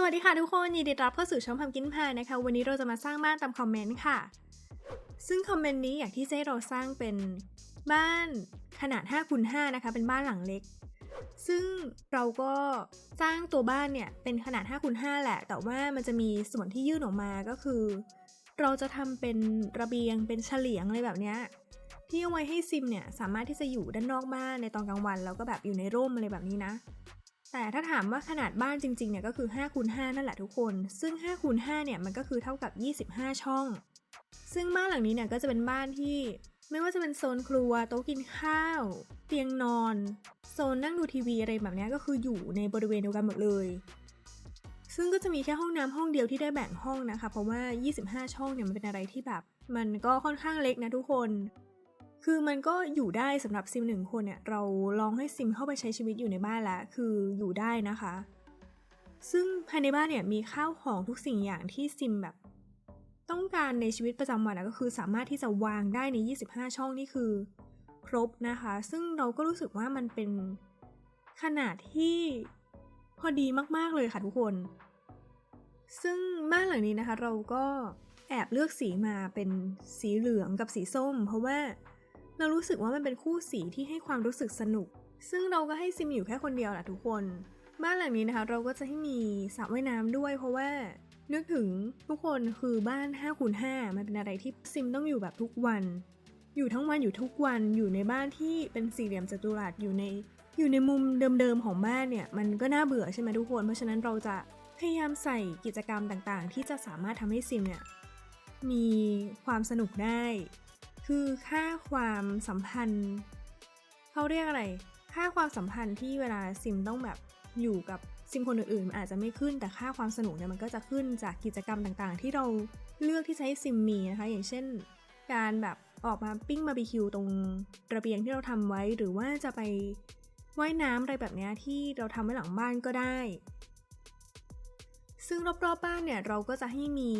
สวัสดีค่ะทุกคนยินดีต้อนรับเข้าสู่ช่องพัมกินพายนะคะ วันนี้เราจะมาสร้างบ้านตามคอมเมนต์ค่ะ ซึ่งคอมเมนต์นี้อย่ากที่เจะให้เราสร้างเป็นบ้านขนาด5คูณ5นะคะ เป็นบ้านหลังเล็ก ซึ่งเราก็สร้างตัวบ้านเนี่ยเป็นขนาด5คูณ5แหละ แต่ว่ามันจะมีส่วนที่ยื่นออกมาก็คือ เราจะทำเป็นระเบียงเป็นเฉลียงอะไรแบบเนี้ยที่เอาไว้ให้ซิมเนี่ยสามารถที่จะอยู่ด้านนอกบ้านในตอนกลางวันแล้วก็แบบอยู่ในร่มอะไรแบบนี้นะ แต่ถ้าถามว่าขนาดบ้านจริงๆเนี่ยก็คือ5คูณ5นั่นแหละทุกคน ซึ่ง5คูณ5เนี่ยมันก็คือเท่ากับ 25 ช่อง ซึ่งบ้านหลังนี้เนี่ยก็จะเป็นบ้านที่ ไม่ว่าจะเป็นโซนครัวโต๊ะกินข้าว เตียงนอน โซนนั่งดูทีวีอะไรแบบนี้ก็คืออยู่ในบริเวณเดียวกันหมดเลย ซึ่งก็จะมีแค่ห้องน้ำห้องเดียวที่ได้แบ่งห้องนะคะ เพราะว่า 25 ช่องเนี่ยมันเป็นอะไรที่แบบ มันก็ค่อนข้างเล็กนะทุกคน คือมันก็อยู่ได้สำหรับซิมหนึ่งคนเนี่ยเราลองให้ซิมเข้าไปใช้ชีวิตอยู่ในบ้านแล้วคืออยู่ได้นะคะ ซึ่งภายในบ้านเนี่ยมีข้าวของทุกสิ่งอย่างที่ซิมแบบ ต้องการในชีวิตประจำวันนะก็คือสามารถที่จะวางได้ใน 25 ช่องนี่คือ ครบนะคะ ซึ่งเราก็รู้สึกว่ามันเป็นขนาดที่พอดีมากๆเลยค่ะทุกคน ซึ่งบ้านหลังนี้นะคะ เราก็แอบเลือกสีมาเป็นสีเหลืองกับสีส้ม เพราะว่า เรารู้สึกว่ามันเป็นคู่สีที่ให้ความรู้สึกสนุก ซึ่งเราก็ให้ซิมอยู่แค่คนเดียวแหละทุกคน บ้านหลังนี้นะคะ เราก็จะให้มีสระว่ายน้ำด้วย เพราะว่านึกถึงทุกคนคือบ้าน5คูณ5มันเป็นอะไรที่ซิมต้องอยู่แบบทุกวัน อยู่ทั้งวันอยู่ทุกวันอยู่ในบ้านที่เป็นสี่เหลี่ยมจัตุรัสอยู่ใน อยู่ในมุมเดิมๆของบ้านเนี่ย มันก็น่าเบื่อใช่ไหมทุกคน เพราะฉะนั้นเราจะพยายามใส่กิจกรรมต่างๆ ที่จะสามารถทำให้ซิมเนี่ยมีความสนุกได้ คือค่าความสัมพันธ์เขาเรียกอะไร ค่าความสัมพันธ์ที่เวลาซิมต้องแบบอยู่กับซิมคนอื่นๆมันอาจจะไม่ขึ้นแต่ค่าความสนุกเนี่ยมันก็จะขึ้นจากกิจกรรมต่างๆ ที่เราเลือกที่ให้ซิมมีนะคะ อย่างเช่น การแบบออกมาปิ้งบาร์บีคิวตรงระเบียงที่เราทำไว้หรือว่าจะไปว่ายน้ำอะไรแบบเนี้ยที่เราทำไว้หลังบ้านก็ได้ ซึ่งรอบๆบบ้านเนี่ยเราก็จะให้มี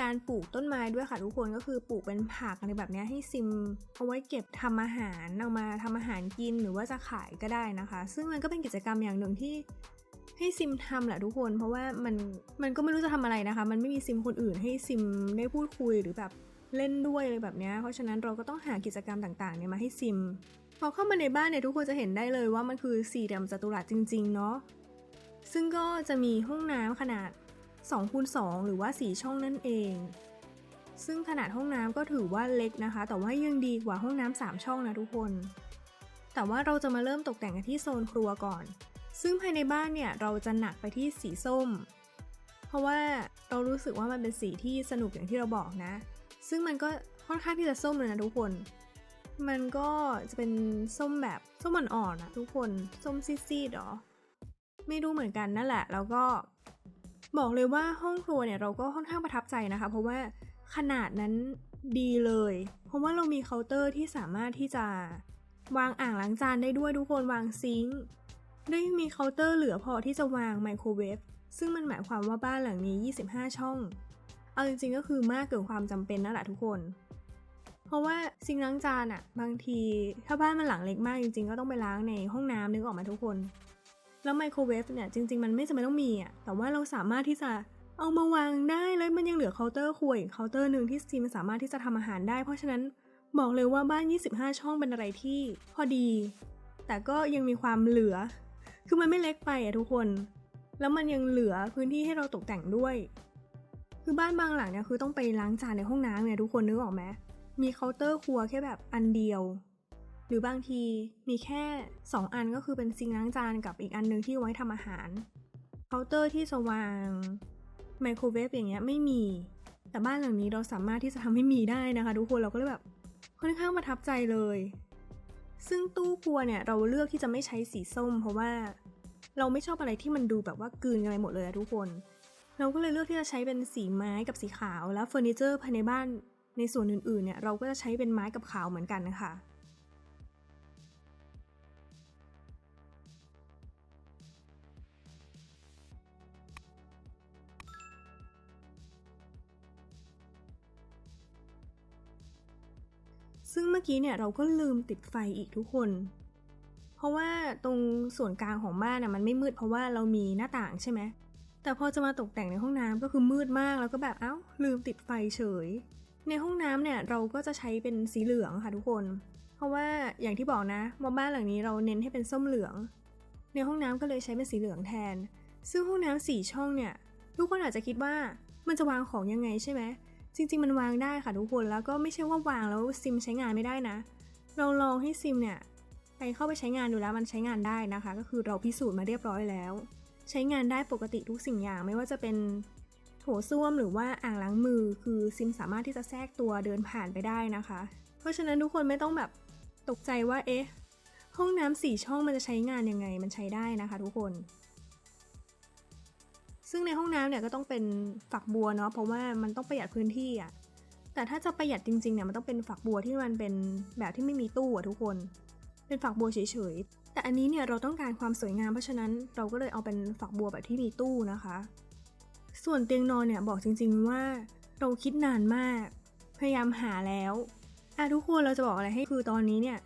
การปลูกต้นไม้ด้วยค่ะทุกคนก็คือปลูกเป็นผักอะไรแบบนี้ให้ซิมเอาไว้เก็บทำอาหารเอามาทำอาหารกินหรือว่าจะขายก็ได้นะคะ ซึ่งมันก็เป็นกิจกรรมอย่างหนึ่งที่ให้ซิมทำแหละทุกคน เพราะว่ามันมันก็ไม่รู้จะทำอะไรนะคะ มันไม่มีซิมคนอื่นให้ซิมได้พูดคุยหรือแบบเล่นด้วยอะไรแบบนี้เพราะฉะนั้นเราก็ต้องหากิจกรรมต่างๆเนี่ยมาให้ซิมพอเข้ามาในบ้านเนี่ยทุกคนจะเห็นได้เลยว่ามันคือสี่เหลี่ยมจัตุรัสจริง ๆ เนาะซึ่งก็จะมีห้องน้ำขนาด 2คูณ2หรือว่า 4 ช่องนั่นเอง ซึ่งขนาดห้องน้ำก็ถือว่าเล็กนะคะ แต่ว่ายังดีกว่าห้องน้ำ3ช่องนะทุกคน แต่ว่าเราจะมาเริ่มตกแต่งกันที่โซนครัวก่อน ซึ่งภายในบ้านเนี่ยเราจะหนักไปที่สีส้ม เพราะว่าเรารู้สึกว่ามันเป็นสีที่สนุกอย่างที่เราบอกนะ ซึ่งมันก็ค่อนข้างที่จะส้มเลยนะทุกคน มันก็จะเป็นส้มแบบส้มอ่อนๆนะทุกคน ส้มซีดๆหรอ ไม่รู้เหมือนกันนั่นแหละ แล้วก็ บอกเลยว่าห้องครัวเนี่ยเราก็ค่อนข้างประทับใจนะคะ เพราะว่าขนาดนั้นดีเลย เพราะว่าเรามีเคาน์เตอร์ที่สามารถที่จะวางอ่างล้างจานได้ด้วยทุกคนวางซิงค์ได้มีเคาน์เตอร์เหลือพอที่จะวางไมโครเวฟซึ่งมันหมายความว่าบ้านหลังนี้ 25 ช่อง เอาจริงๆก็คือมากเกินความจำเป็นนั่นแหละทุกคน เพราะว่าซิงค์ล้างจานอะบางทีถ้าบ้านมันหลังเล็กมากจริงๆ ก็ต้องไปล้างในห้องน้ำนึกออกมาทุกคน แล้วไมโครเวฟเนี่ยจริง ๆ มันไม่จำเป็นต้องมีอะแต่ว่าเราสามารถที่จะเอามาวางได้แล้วมันยังเหลือเคาน์เตอร์ครัวอีกเคาน์เตอร์หนึ่งที่ซีมันสามารถที่จะทำอาหารได้ เพราะฉะนั้นบอกเลยว่าบ้าน 25 ช่องเป็นอะไรที่พอดี แต่ก็ยังมีความเหลือ คือมันไม่เล็กไปอะทุกคน แล้วมันยังเหลือพื้นที่ให้เราตกแต่งด้วย คือบ้านบางหลังเนี่ยคือต้องไปล้างจานในห้องน้ำเนี่ยทุกคนนึกออกไหมมีเคาน์เตอร์ครัวแค่แบบอันเดียว หรือบางทีมีแค่ 2 อันก็คือเป็นซิงล้างจานกับอีกอันหนึงที่ไว้ทำอาหารเคาน์เตอร์ที่สว่างไมโครเวฟอย่างเงี้ยไม่มี แต่บ้านหลังนี้เราสามารถที่จะทำให้มีได้นะคะทุกคนเราก็เลยแบบค่อนข้างประทับใจเลย ซึ่งตู้ครัวเนี่ยเราเลือกที่จะไม่ใช้สีส้ม เพราะว่าเราไม่ชอบอะไรที่มันดูแบบว่ากลืนกันไปหมดเลยอะทุกคน เราก็เลยเลือกที่จะใช้เป็นสีไม้กับสีขาว แล้วเฟอร์นิเจอร์ภายในบ้านในส่วนอื่นๆเนี่ยเราก็จะใช้เป็นไม้กับขาวเหมือนกันนะคะ ซึ่งเมื่อกี้เนี่ยเราก็ลืมติดไฟอีกทุกคน เพราะว่าตรงส่วนกลางของบ้านน่ะมันไม่มืดเพราะว่าเรามีหน้าต่างใช่ไหมแต่พอจะมาตกแต่งในห้องน้ำก็คือมืดมากแล้วก็แบบเอ้า ลืมติดไฟเฉย ในห้องน้ำเนี่ยเราก็จะใช้เป็นสีเหลืองค่ะทุกคน เพราะว่าอย่างที่บอกนะว่าบ้านหลังนี้เราเน้นให้เป็นส้มเหลือง ในห้องน้ำก็เลยใช้เป็นสีเหลืองแทน ซึ่งห้องน้ำสี่ช่องเนี่ยทุกคนอาจจะคิดว่ามันจะวางของยังไงใช่ไหม จริงๆ มันวางได้ค่ะทุกคน แล้วก็ไม่ใช่ว่าวางแล้วซิมใช้งานไม่ได้นะ เราลองให้ซิมเนี่ยไปเข้าไปใช้งานดูแล้วมันใช้งานได้นะคะ ก็คือเราพิสูจน์มาเรียบร้อยแล้ว ใช้งานได้ปกติทุกสิ่งอย่างไม่ว่าจะเป็นโถส้วมหรือว่าอ่างล้างมือ คือซิมสามารถที่จะแทรกตัวเดินผ่านไปได้นะคะ เพราะฉะนั้นทุกคนไม่ต้องแบบตกใจว่าเอ๊ะห้องน้ำสี่ช่องมันจะใช้งานยังไงมันใช้ได้นะคะ ทุกคน ซึ่งในห้องน้ำเนี่ยก็ต้องเป็นฝักบัวเนาะเพราะว่ามันต้องประหยัดพื้นที่อะแต่ถ้าจะประหยัดจริงๆเนี่ยมันต้องเป็นฝักบัวที่มันเป็นแบบที่ไม่มีตู้อะทุกคน เป็นฝักบัวเฉยๆแต่อันนี้เนี่ยเราต้องการความสวยงามเพราะฉะนั้นเราก็เลยเอาเป็นฝักบัวแบบที่มีตู้นะคะ ส่วนเตียงนอนเนี่ยบอกจริง ๆว่าเราคิดนานมาก พยายามหาแล้วอะทุกคนเราจะบอกอะไรให้คือตอนนี้เนี่ย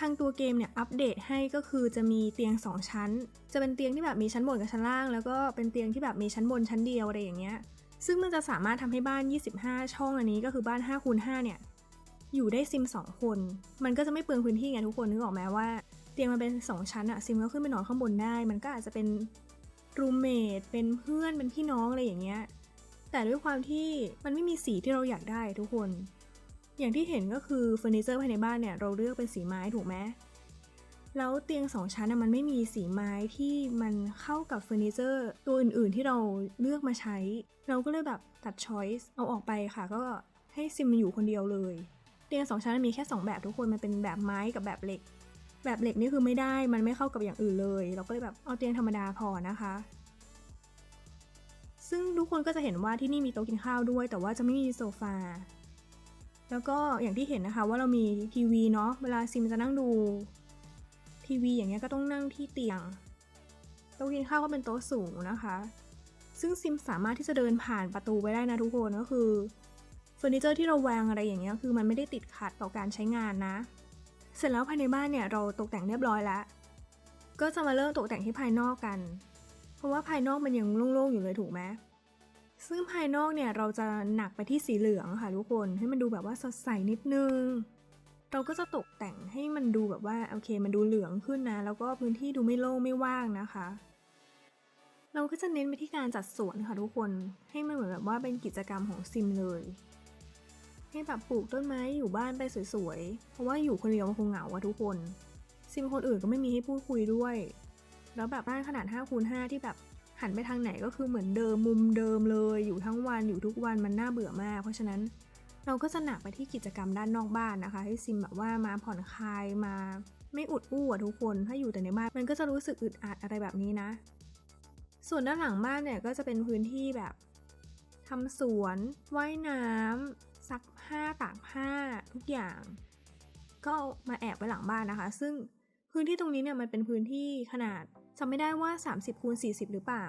ทางตัวเกมเนี่ยอัปเดตให้ก็คือจะมีเตียง 2 ชั้น จะเป็นเตียงที่แบบมีชั้นบนกับชั้นล่าง แล้วก็เป็นเตียงที่แบบมีชั้นบนชั้นเดียวอะไรอย่างเงี้ย ซึ่งมันจะสามารถทำให้บ้าน 25 ช่องอันนี้ก็คือบ้าน5คูณ5เนี่ยอยู่ได้ซิม 2 คน มันก็จะไม่เปลืองพื้นที่ไงทุกคนนึกออกไหมว่าเตียงมันเป็น 2 ชั้นอะซิมก็ขึ้นไปนอนข้างบนได้ มันก็อาจจะเป็นรูมเมทเป็นเพื่อนเป็นพี่น้องอะไรอย่างเงี้ยแต่ด้วยความที่มันไม่มีสีที่เราอยากได้ทุกคน อย่างที่เห็นก็คือเฟอร์นิเจอร์ภายในบ้านเนี่ยเราเลือกเป็นสีไม้ถูกไหมแล้วเตียงสองชั้นนะมันไม่มีสีไม้ที่มันเข้ากับเฟอร์นิเจอร์ตัวอื่นๆที่เราเลือกมาใช้ เราก็เลยแบบตัดช้อยส์เอาออกไปค่ะ ก็ให้ซิมอยู่คนเดียวเลย เตียงสองชั้นมีแค่ 2 แบบทุกคนมันเป็นแบบไม้กับแบบเหล็ก แบบเหล็กนี่คือไม่ได้มันไม่เข้ากับอย่างอื่นเลย เราก็เลยแบบเอาเตียงธรรมดาพอนะคะ ซึ่งทุกคนก็จะเห็นว่าที่นี่มีโต๊ะกินข้าวด้วย แต่ว่าจะไม่มีโซฟา แล้วก็อย่างที่เห็นนะคะว่าเรามีทีวีเนาะเวลาซิมจะนั่งดูทีวีอย่างเงี้ยก็ต้องนั่งที่เตียงโต๊ะกินข้าวก็เป็นโต๊ะสูงนะคะ ซึ่งซิมสามารถที่จะเดินผ่านประตูไปได้นะทุกคนก็คือเฟอร์นิเจอร์ที่เราวางอะไรอย่างเงี้ยคือมันไม่ได้ติดขัดต่อการใช้งานนะ เสร็จแล้วภายในบ้านเนี่ยเราตกแต่งเรียบร้อยแล้ว ก็จะมาเริ่มตกแต่งที่ภายนอกกัน เพราะว่าภายนอกมันยังโล่งๆอยู่เลยถูกไหม ซึ่งภายนอกเนี่ยเราจะหนักไปที่สีเหลืองค่ะทุกคนให้มันดูแบบว่าสดใสนิดนึง เราก็จะตกแต่งให้มันดูแบบว่าโอเค มันดูเหลืองขึ้นนะ แล้วก็พื้นที่ดูไม่โล่งไม่ว่างนะคะ เราก็จะเน้นไปที่การจัดสวนค่ะทุกคนให้มันเหมือนแบบว่าเป็นกิจกรรมของซิมเลย ให้แบบปลูกต้นไม้อยู่บ้านไปสวยๆเพราะว่าอยู่คนเดียวมันคงเหงาอะทุกคน ซิมคนอื่นก็ไม่มีให้พูดคุยด้วย แล้วแบบบ้านขนาด5คูณ5ที่แบบ หันไปทางไหนก็คือเหมือนเดิมมุมเดิมเลยอยู่ทั้งวันอยู่ทุกวันมันน่าเบื่อมาก เพราะฉะนั้นเราก็จะหนักไปที่กิจกรรมด้านนอกบ้านนะคะ ให้ซิมแบบว่ามาผ่อนคลายมาไม่อุดอู้อะทุกคนถ้าอยู่แต่ในบ้านมันก็จะรู้สึกอึดอัดอะไรแบบนี้นะ ส่วนด้านหลังบ้านเนี่ยก็จะเป็นพื้นที่แบบทำสวนว่ายน้ำซักผ้าตากผ้าทุกอย่าง ก็มาแอบไว้หลังบ้านนะคะ ซึ่งพื้นที่ตรงนี้เนี่ยมันเป็นพื้นที่ขนาด จำไม่ได้ว่า 30คูณ40 หรือเปล่า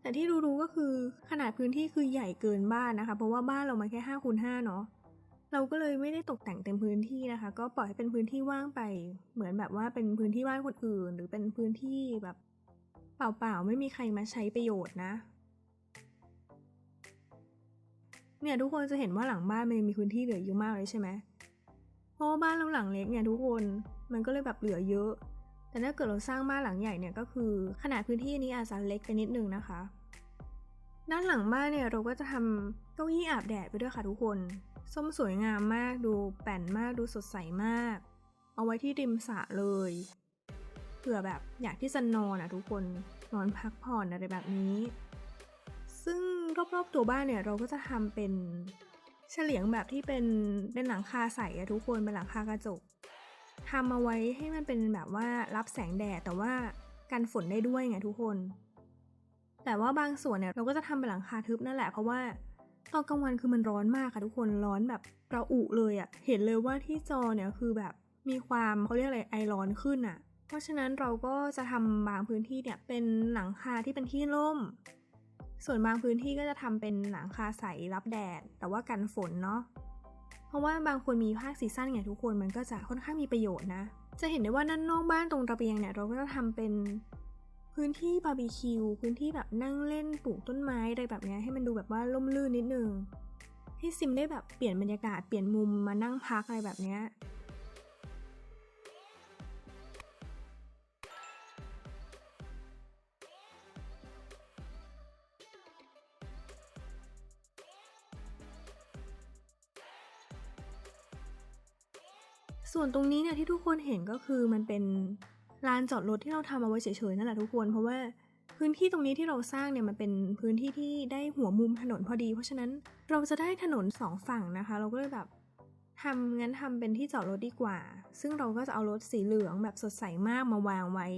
แต่ที่รู้ๆก็คือขนาดพื้นที่คือใหญ่เกินบ้านนะคะ เพราะว่าบ้านเรามาแค่5คูณ5เนาะเราก็เลยไม่ได้ตกแต่งเต็มพื้นที่นะคะ ก็ปล่อยให้เป็นพื้นที่ว่างไป เหมือนแบบว่าเป็นพื้นที่ว่างคนอื่น หรือเป็นพื้นที่แบบเปล่าๆไม่มีใครมาใช้ประโยชน์นะเนี่ยทุกคนจะเห็นว่าหลังบ้านมันมีพื้นที่เหลือเยอะมากเลยใช่ไหมเพราะว่าบ้านเราหลังเล็กเนี่ยทุกคนมันก็เลยแบบเหลือเยอะ แต่ถ้าเกิดเราสร้างบ้านหลังใหญ่เนี่ยก็คือขนาดพื้นที่นี้อาจจะเล็กไปนิดนึงนะคะ ด้านหลังบ้านเนี่ยเราก็จะทำเก้าอี้อาบแดดไปด้วยค่ะทุกคน ส้มสวยงามมากดูแป่นมากดูสดใสมาก เอาไว้ที่ริมสระเลยเผื่อแบบอยากที่จะนอนอะทุกคนนอนพักผ่อนอะไรแบบนี้ ซึ่งรอบๆตัวบ้านเนี่ยเราก็จะทำเป็นเฉลียงแบบที่เป็นเป็นหลังคาใสอะทุกคนเป็นหลังคากระจก ทำเอาไว้ให้มันเป็นแบบว่ารับแสงแดดแต่ว่ากันฝนได้ด้วยไงทุกคน แต่ว่าบางส่วนเนี่ยเราก็จะทำเป็นหลังคาทึบนั่นแหละเพราะว่าตอนกลางวันคือมันร้อนมากค่ะทุกคนร้อนแบบระอุเลยอะเห็นเลยว่าที่จอเนี่ยคือแบบมีความเขาเรียกอะไรไอร้อนขึ้นอะเพราะฉะนั้นเราก็จะทำบางพื้นที่เนี่ยเป็นหลังคาที่เป็นที่ร่ม ส่วนบางพื้นที่ก็จะทำเป็นหลังคาใสรับแดดแต่ว่ากันฝนเนาะ เพราะว่าบางคนมีภาคซีซั่นไงทุกคนมันก็จะค่อนข้างมีประโยชน์นะ จะเห็นได้ว่าน้านนอกบ้านตรงระเบียงเนี่ยเราก็จะทำเป็นพื้นที่บาร์บีคิวพื้นที่แบบนั่งเล่นปลูกต้นไม้อะไรแบบนี้ให้มันดูแบบว่าล่มลื่นนิดนึงให้ซิมได้แบบเปลี่ยนบรรยากาศเปลี่ยนมุมมานั่งพักอะไรแบบนี้ ส่วนตรงนี้เนี่ยที่ทุกคนเห็นก็คือมันเป็นลานจอดรถที่เราทำเอาไว้เฉยๆนั่นแหละทุกคนเพราะว่าพื้นที่ตรงนี้ที่เราสร้างเนี่ยมันเป็นพื้นที่ที่ได้หัวมุมถนนพอดี เพราะฉะนั้นเราจะได้ถนนสองฝั่งนะคะ เราก็เลยแบบทำงั้นทำเป็นที่จอดรถดีกว่า ซึ่งเราก็จะเอารถสีเหลืองแบบสดใสมากมาวางไว้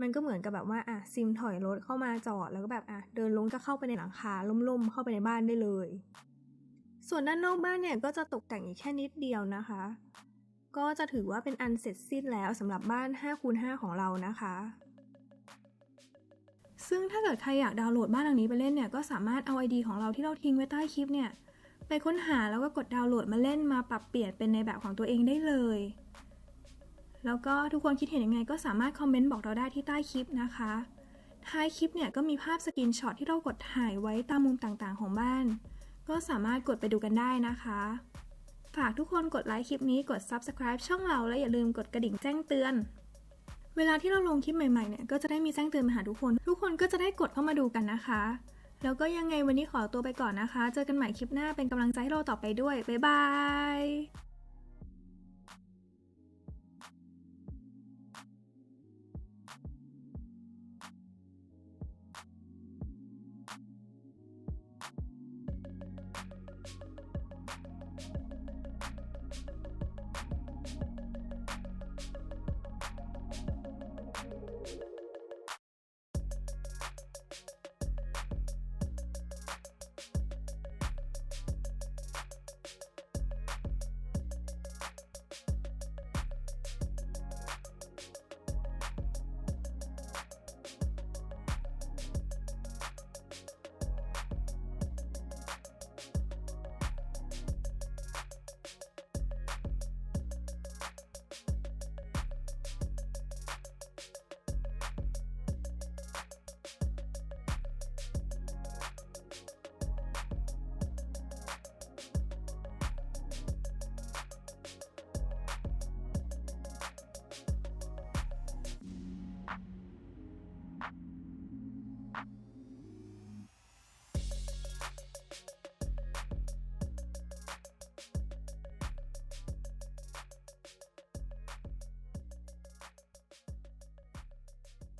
มันก็เหมือนกับแบบว่าอะซิมถอยรถเข้ามาจอดแล้วก็แบบอะเดินลงก็เข้าไปในหลังคาล่มๆเข้าไปในบ้านได้เลย ส่วนด้านนอกบ้านเนี่ยก็จะตกแต่งอีกแค่นิดเดียวนะคะ ก็จะถือว่าเป็นอันเสร็จสิ้นแล้วสำหรับบ้าน5คูณ5ของเรานะคะ ซึ่งถ้าเกิดใครอยากดาวน์โหลดบ้านหลังนี้ไปเล่นเนี่ย ก็สามารถเอา ID ของเราที่เราทิ้งไว้ใต้คลิปเนี่ย ไปค้นหาแล้วก็กดดาวน์โหลดมาเล่นมาปรับเปลี่ยนเป็นในแบบของตัวเองได้เลย แล้วก็ทุกคนคิดเห็นยังไงก็สามารถคอมเมนต์บอกเราได้ที่ใต้คลิปนะคะ ท้ายคลิปเนี่ยก็มีภาพสกรีนช็อตที่เรากดถ่ายไว้ตามมุมต่างๆ ของบ้าน ก็สามารถกดไปดูกันได้นะคะ ฝากทุกคนกดไลค์คลิปนี้กด Subscribe ช่องเราและอย่าลืมกดกระดิ่งแจ้งเตือน เวลาที่เราลงคลิปใหม่ๆเนี่ยก็จะได้มีแจ้งเตือนมาหาทุกคน ทุกคนก็จะได้กดเข้ามาดูกันนะคะ แล้วก็ยังไงวันนี้ขอตัวไปก่อนนะคะ เจอกันใหม่คลิปหน้าเป็นกำลังใจให้เราต่อไปด้วยบ๊ายบาย